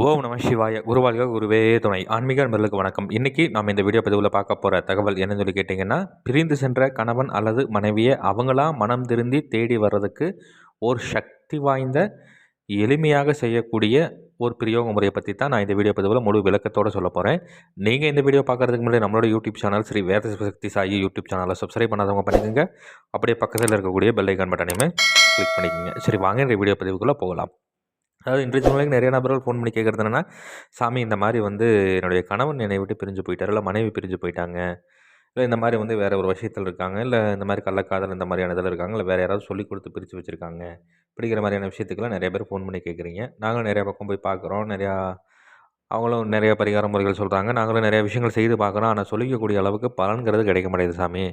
ஓம் நம சிவாய. குருவாழ்க குருவே துணை. ஆன்மீக நண்பர்களுக்கு வணக்கம். இன்றைக்கி நம்ம இந்த வீடியோ பதிவில் பார்க்க போகிற தகவல் என்னன்னு சொல்லி கேட்டிங்கன்னா பிரிந்து சென்ற கணவன் அல்லது மனைவியை அவங்களா மனம் திருந்தி தேடி வர்றதுக்கு ஒரு சக்தி வாய்ந்த எளிமையாக செய்யக்கூடிய ஒரு பிரயோக முறையை பற்றி தான் நான் இந்த வீடியோ பதிவில் முழு விளக்கத்தோடு சொல்ல போகிறேன் நீங்கள் இந்த வீடியோ பார்க்குறதுக்கு முன்னாடி நம்மளோட YouTube channel Sri Veda Shakti Sai YouTube சேனலை சப்ஸ்கிரைப் பண்ணாதவங்க பண்ணிக்கோங்க. அப்படியே பக்கத்தில் இருக்கக்கூடிய பெல்லைக்கான் பட்டனையுமே கிளிக் பண்ணிக்கோங்க. சரி வாங்க இந்த வீடியோ பதிவுக்குள்ளே போகலாம். அதாவது இன்றைய சூழ்நிலைக்கு நிறைய நபர்கள் ஃபோன் பண்ணி கேட்குறது என்னென்னா சாமி இந்த மாதிரி வந்து என்னுடைய கணவன் என்னை விட்டு பிரிஞ்சு போயிட்டார் இல்லை மனைவி பிரிஞ்சு போயிட்டாங்க. இல்லை இந்த மாதிரி வந்து வேறு ஒரு விஷயத்தில் இருக்காங்க இல்லை இந்த மாதிரி கள்ளக்காதல் இந்த மாதிரியான இதில் இருக்காங்க இல்லை வேறு யாராவது சொல்லி கொடுத்து பிரித்து வச்சுருக்காங்க. பிடிக்கிற மாதிரியான விஷயத்துக்கெல்லாம் நிறைய பேர் ஃபோன் பண்ணி கேட்குறீங்க. நாங்களும் நிறையா பக்கம் போய் பார்க்குறோம். நிறையா அவங்களும் நிறைய பரிகார முறைகள் சொல்கிறாங்க நாங்களும் நிறைய விஷயங்கள் செய்து பார்க்குறோம். ஆனால் சொல்லிக்கக்கூடிய அளவுக்கு பலன்கிறது கிடைக்க மாட்டேங்குது சாமி.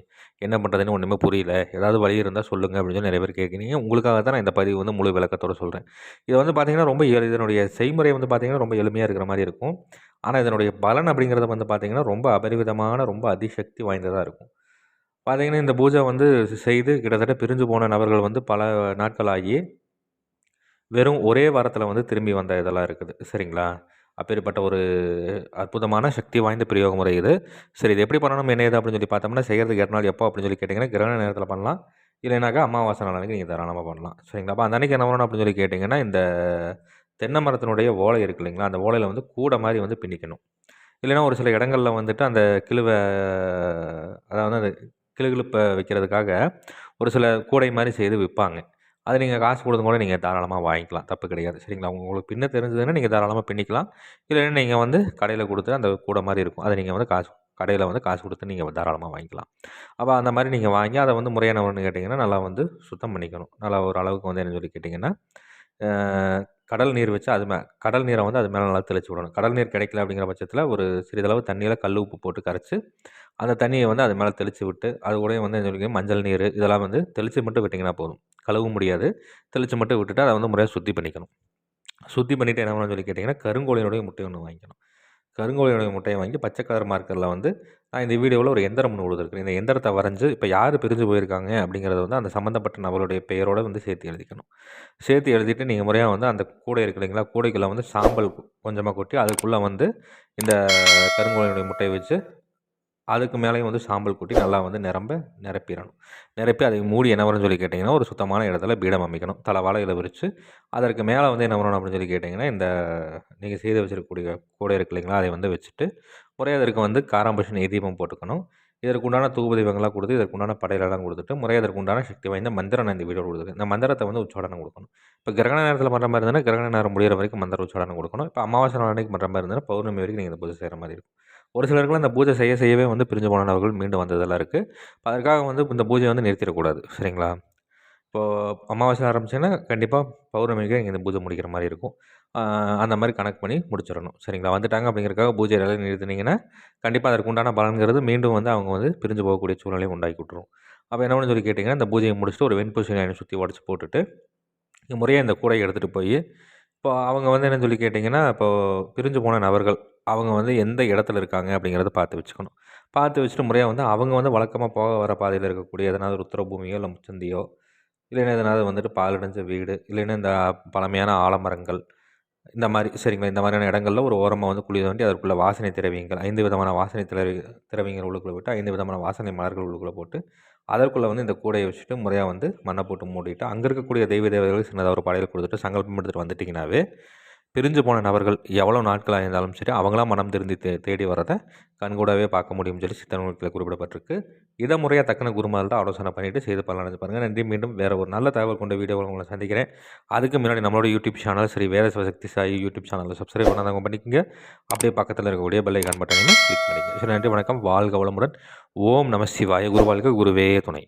என்ன பண்ணுறதுன்னு ஒன்றுமே புரியல. ஏதாவது வழி இருந்தால் சொல்லுங்கள் அப்படின்னு சொல்லி நிறைய பேர் கேட்குறீங்க உங்களுக்காக தான் நான் இந்த பதிவு வந்து முழு விளக்கத்தோடு சொல்கிறேன் இது வந்து பார்த்திங்கன்னா ரொம்ப இதனுடைய செய்முறை வந்து பார்த்திங்கன்னா ரொம்ப எளிமையாக இருக்கிற மாதிரி இருக்கும். ஆனால் இதனுடைய பலன் அப்படிங்கிறத வந்து பார்த்திங்கன்னா ரொம்ப அபரிவிதமான ரொம்ப அதிசக்தி வாய்ந்ததாக இருக்கும். பார்த்திங்கன்னா இந்த பூஜை வந்து செய்து கிட்டத்தட்ட பிரிஞ்சு போன நபர்கள் வந்து பல நாட்களாகி வெறும் ஒரே வாரத்தில் வந்து திரும்பி வந்த இதெல்லாம் இருக்குது. சரிங்களா? அப்பேற்பட்ட ஒரு அற்புதமான சக்தி வாய்ந்த பிரயோக முறை இது. சரி இது எப்படி பண்ணணும் என்ன ஏது அப்படின்னு சொல்லி பார்த்தோம்னா செய்கிறதுக்கு எட்டு நாள் எப்போ அப்படின்னு சொல்லி கேட்டிங்கன்னா கிரகண நேரத்தில் பண்ணலாம். இல்லைனாக்கா அமாவாசை நாளைக்கு நீங்கள் தாராளமாக பண்ணலாம். சரிங்களா? அப்போ அந்த அன்றைக்கி என்ன பண்ணணும் அப்படின்னு சொல்லி கேட்டிங்கன்னா இந்த தென்னை மரத்தினுடைய ஓலை இருக்கு இல்லைங்களா? அந்த ஓலையில் வந்து கூட மாதிரி வந்து பின்னிக்கணும். இல்லைன்னா ஒரு சில இடங்களில் வந்துட்டு அந்த கிழுவை அதாவது அந்த கிளுகிழுப்பை வைக்கிறதுக்காக ஒரு சில கூடை மாதிரி செய்து விற்பாங்க. அது நீங்கள் காசு கொடுத்து கூட நீங்கள் தாராளமாக வாங்கிக்கலாம். தப்பு கிடையாது. சரிங்களா? உங்களுக்கு பின்ன தெரிஞ்சதுன்னா நீங்கள் தாராளமாக பின்னிக்கலாம். இல்லைன்னா நீங்கள் வந்து கடையில் கொடுத்து அந்த கூட மாதிரி இருக்கும். அதை நீங்கள் வந்து காசு கடையில் வந்து காசு கொடுத்து நீங்கள் தாராளமாக வாங்கிக்கலாம். அப்போ அந்த மாதிரி நீங்கள் வாங்கி அதை வந்து முறையான ஒன்று கேட்டிங்கன்னா நல்லா வந்து சுத்தம் பண்ணிக்கணும். நல்லா ஒரு அளவுக்கு வந்து என்ன சொல்லி கேட்டிங்கன்னா கடல் நீர் வச்சு அது மே கடல் நீரை வந்து அது மேலே நல்லா தெளிச்சு விடணும். கடல் நீர் கிடைக்கல அப்படிங்கிற பட்சத்தில் ஒரு சிறிதளவு தண்ணியில் கல் உப்பு போட்டு கரைச்சி அந்த தண்ணியை வந்து அது மேலே தெளித்து விட்டு அது கூட வந்து என்ன மஞ்சள் நீர் இதெல்லாம் வந்து தெளித்து மட்டும் விட்டிங்கன்னா போதும். கழுவ முடியாது. தெளித்து மட்டும் விட்டுட்டு அதை வந்து முறையாக சுத்தி பண்ணிக்கணும். சுத்தி பண்ணிவிட்டு என்ன பண்ணணும்னு சொல்லி கேட்டிங்கன்னா கருங்கோழியினுடைய முட்டை ஒன்று வாங்கிக்கணும். கருங்கோழியினுடைய முட்டையை வாங்கி பச்சை கலர் மார்க்கரில் வந்து நான் இந்த வீடியோவில் ஒரு எந்திரம் ஒன்று கொடுத்துருக்கேன் இந்த எந்திரத்தை வரைஞ்சி இப்போ யார் பிரிஞ்சு போயிருக்காங்க அப்படிங்கிறத வந்து அந்த சம்மந்தப்பட்ட நபருடைய பெயரோடு வந்து சேர்த்து எழுதிக்கணும். சேர்த்து எழுதிட்டு நீங்கள் முறையாக வந்து அந்த கூடை இருக்கு இல்லைங்களா கூடைக்குள்ளே வந்து சாம்பல் கொஞ்சமாக கொட்டி அதுக்குள்ளே வந்து இந்த கருங்கோழியினுடைய முட்டையை வச்சு அதுக்கு மேலேயும் வந்து சாம்பல் கூட்டி நல்லா வந்து நிரம்ப நிரப்பிடணும். நிரப்பி அதை மூடி என்ன வரும்னு சொல்லி கேட்டிங்கன்னா ஒரு சுத்தமான இடத்துல பீடம் அமைக்கணும். தலை வாழையில் விரித்து அதற்கு மேலே வந்து என்ன வரணும் அப்படின்னு சொல்லி கேட்டிங்கன்னா இந்த நீங்கள் செய்து வச்சுருக்கக்கூடிய கூடை இருக்கு இல்லைங்களா அதை வந்து வச்சுட்டு ஒரே அதற்கு வந்து காராம்பஷன் நெய் தீபம் போட்டுக்கணும். இதற்கு உண்டான கொடுத்து இதற்கு உண்டான படையிலெல்லாம் கொடுத்துட்டு முறை அதற்கு உண்டான சக்தி வாய்ந்த மந்திரம் நான் இந்த வீடியோ கொடுத்துருக்கு. இந்த மந்திரத்தை வந்து உச்சாடனம் கொடுக்கணும். இப்போ கிரகண நேரத்தில் பண்ணுற மாதிரி இருந்தால் கிரகண நேரம் முடிகிற வரைக்கும் மந்திர உச்சாடனம் கொடுக்கணும். இப்போ அமாவாசை நாளைக்கு பண்ணுற மாதிரி இருந்தால் பௌர்ணமி வரைக்கும் நீங்கள் இந்த பூஜை செய்கிற மாதிரி இருக்கும். ஒரு சிலருக்குலாம் இந்த பூஜை செய்ய செய்யவே வந்து பிரிஞ்சு போனவர்கள் மீண்டும் வந்ததெல்லாம் இருக்குது அதற்காக வந்து இந்த பூஜையை வந்து நிறுத்திடக்கூடாது. சரிங்களா? இப்போது அமாவாசை ஆரம்பிச்சுன்னா கண்டிப்பாக பௌர்ணமிக்கு இங்கே இந்த பூஜை முடிக்கிற மாதிரி இருக்கும். அந்த மாதிரி கணக்கு பண்ணி முடிச்சிடணும். சரிங்களா? வந்துட்டாங்க அப்படிங்கிறக்காக பூஜை எல்லாம் நிறுத்தினீங்கன்னா கண்டிப்பாக அதற்கு உண்டான பலன்கிறது மீண்டும் வந்து அவங்க வந்து பிரிஞ்சு போகக்கூடிய சூழ்நிலையை உண்டாக்கி விட்ருவோம் அப்போ என்ன சொல்லி கேட்டிங்கன்னா இந்த பூஜையை முடிச்சுட்டு ஒரு வெண்பூசணி சுற்றி உடச்சி போட்டுட்டு முறையாக இந்த கூடையை எடுத்துகிட்டு போய் இப்போ அவங்க வந்து என்ன சொல்லி கேட்டிங்கன்னா இப்போது பிரிஞ்சு போன நபர்கள் அவங்க வந்து எந்த இடத்துல இருக்காங்க அப்படிங்கிறத பார்த்து வச்சுக்கணும். பார்த்து வச்சுட்டு முறையாக வந்து அவங்க வந்து வழக்கமாக போக வர பாதையில் இருக்கக்கூடிய எதனாவது ஒரு இல்லை முச்சந்தியோ இல்லைன்னா எதனாவது வந்துட்டு பாலடைஞ்ச வீடு இல்லைன்னா இந்த பழமையான ஆலமரங்கள் இந்த மாதிரி சரிங்களா இந்த மாதிரியான இடங்களில் ஒரு ஓரமாக வந்து குழி தோண்டி அதற்குள்ள வாசனை திரவியங்கள் ஐந்து விதமான வாசனை திரவி திரவியங்கள் உள்ளுக்குள்ளே விட்டு ஐந்து விதமான வாசனை மலர்கள் உள்ளுக்குள்ளே போட்டு அதற்குள்ளே வந்து இந்த கூடையை வச்சுட்டு முறையாக வந்து மண்ணை போட்டு மூடிட்டு அங்கே இருக்கக்கூடிய தெய்வ தேவதைகள் சின்னதாக ஒரு படையில் கொடுத்துட்டு சங்கல்பம் எடுத்துகிட்டு வந்துட்டிங்கனாவே பிரிஞ்சு போன நபர்கள் எவ்வளோ நாட்களாக இருந்தாலும் சரி அவங்களாம் மனம் திருந்தி தே தேடி வரதை கண்கூடவே பார்க்க முடியும்னு சொல்லி சித்தனூலத்தில் குறிப்பிடப்பட்டிருக்கு. இதை முறையாக தக்கன தான் ஆலோசனை பண்ணிவிட்டு செய்து பலனடைஞ்சு பாருங்கள் நன்றி. மீண்டும் வேறு ஒரு நல்ல தகவல் கொண்ட வீடியோ உங்களை சந்திக்கிறேன். அதுக்கு முன்னாடி நம்மளோட யூடியூப் சேனல் சரி வேறு சிவசக்தி சாயி யூடியூப் சேனலில் சப்ஸ்கிரைப் பண்ணாதவங்க பண்ணிக்கோங்க. அப்படியே பக்கத்தில் இருக்கக்கூடிய பெல்லை கான் பட்டனையும் கிளிக் பண்ணிக்கோங்க. சரி நன்றி. வணக்கம். வாழ்க வளமுடன். ஓம் நம சிவாய. குருவாழ்க குருவே துணை.